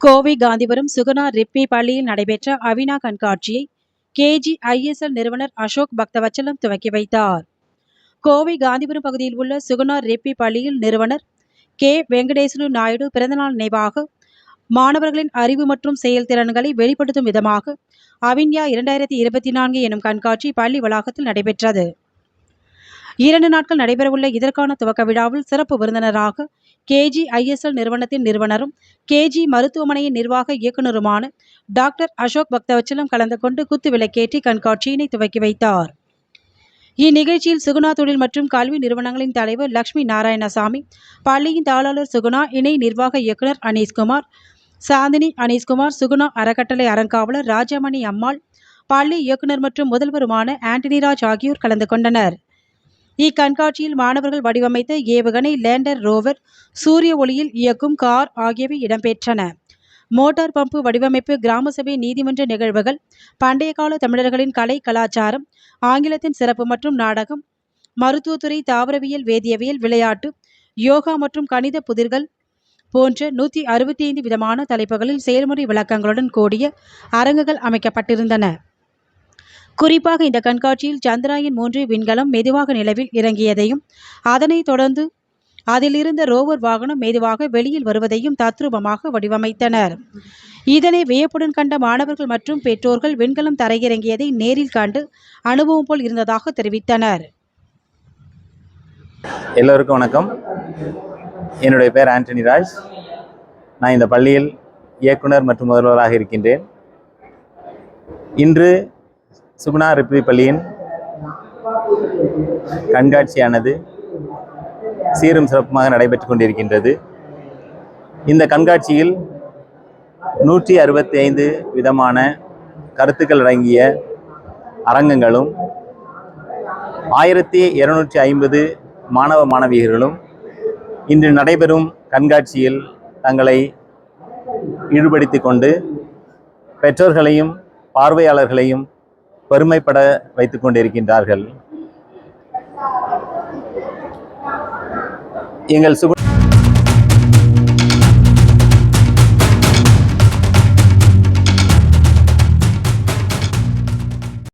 கோவை காந்திபுரம் சுகுணா ரிப்பி பள்ளியில் நடைபெற்ற அவினா கண்காட்சியை கேஜி ஐஎஸ்எல் நிறுவனர் அசோக் பக்தவச்சலம் துவக்கி வைத்தார். கோவை காந்திபுரம் பகுதியில் உள்ள சுகுணா ரிப்பி பள்ளியில் நிறுவனர் கே. வெங்கடேசனு நாயுடு பிறந்தநாள் நினைவாக மாணவர்களின் அறிவு மற்றும் செயல்திறன்களை வெளிப்படுத்தும் விதமாக அவின்யா இரண்டாயிரத்தி இருபத்தி நான்கு எனும் கண்காட்சி பள்ளி வளாகத்தில் நடைபெற்றது. இரண்டு நாட்கள் நடைபெறவுள்ள இதற்கான துவக்க விழாவில் சிறப்பு விருந்தினராக கேஜி ஐஎஸ்எல் நிறுவனத்தின் நிறுவனரும் கேஜி மருத்துவமனையின் நிர்வாக இயக்குநருமான டாக்டர் அசோக் பக்தவச்சலம் கலந்து கொண்டு குத்து விளக்கேற்றி கண்காட்சியினை துவக்கி வைத்தார். இந்நிகழ்ச்சியில் சுகுணா தொழில் மற்றும் கல்வி நிறுவனங்களின் தலைவர் லட்சுமி நாராயணசாமி பள்ளியின் தாளாளர் சுகுணா இணை நிர்வாக இயக்குனர் அனீஷ்குமார் சாந்தினி அனீஷ்குமார் சுகுணா அறக்கட்டளை அறங்காவலர் ராஜமணி அம்மாள் பள்ளி இயக்குனர் மற்றும் முதல்வருமான ஆண்டனிராஜ் ஆகியோர் கலந்து கொண்டனர். இக்கண்காட்சியில் மாணவர்கள் வடிவமைத்த ஏவுகணை லேண்டர் ரோவர் சூரிய ஒளியில் இயக்கும் கார் ஆகியவை இடம்பெற்றன. மோட்டார் பம்பு வடிவமைப்பு கிராம சபை நீதிமன்ற நிகழ்வுகள் பண்டைய கால தமிழர்களின் கலை கலாச்சாரம் ஆங்கிலத்தின் சிறப்பு மற்றும் நாடகம் மருத்துவத்துறை தாவரவியல் வேதியவியல் விளையாட்டு யோகா மற்றும் கணித புதிர்கள் போன்ற நூற்றி அறுபத்தி ஐந்து விதமான தலைப்புகளில் செயல்முறை விளக்கங்களுடன் கூடிய அரங்குகள் அமைக்கப்பட்டிருந்தன. குறிப்பாக இந்த கண்காட்சியில் சந்திராயன் மூன்று விண்கலம் மெதுவாக நிலவில் இறங்கியதையும் அதனைத் தொடர்ந்து அதிலிருந்த ரோவர் வாகனம் மெதுவாக வெளியில் வருவதையும் தத்ரூபமாக வடிவமைத்தனர். இதனை வியப்புடன் கண்ட மாணவர்கள் மற்றும் பெற்றோர்கள் விண்கலம் தரையிறங்கியதை நேரில் கண்டு அனுபவம் போல் இருந்ததாக தெரிவித்தனர். எல்லோருக்கும் வணக்கம். என்னுடைய பேர் ஆண்டனி ராஜ். நான் இந்த பள்ளியில் இயக்குனர் மற்றும் முதல்வராக இருக்கின்றேன். இன்று சுகுணா ரிப்பி பள்ளியின் கண்காட்சியானது சீரும் சிறப்புமாக நடைபெற்று கொண்டிருக்கின்றது. இந்த கண்காட்சியில் நூற்றி அறுபத்தி ஐந்து விதமான கருத்துக்கள் அடங்கிய அரங்கங்களும் ஆயிரத்தி இருநூற்றி ஐம்பது மாணவ மாணவியர்களும் இன்று நடைபெறும் கண்காட்சியில் தங்களை ஈடுபடுத்தி கொண்டு பெற்றோர்களையும் பார்வையாளர்களையும் பெருமைப்பட வைத்துக் கொண்டிருக்கின்றார்கள். எங்கள் சுகு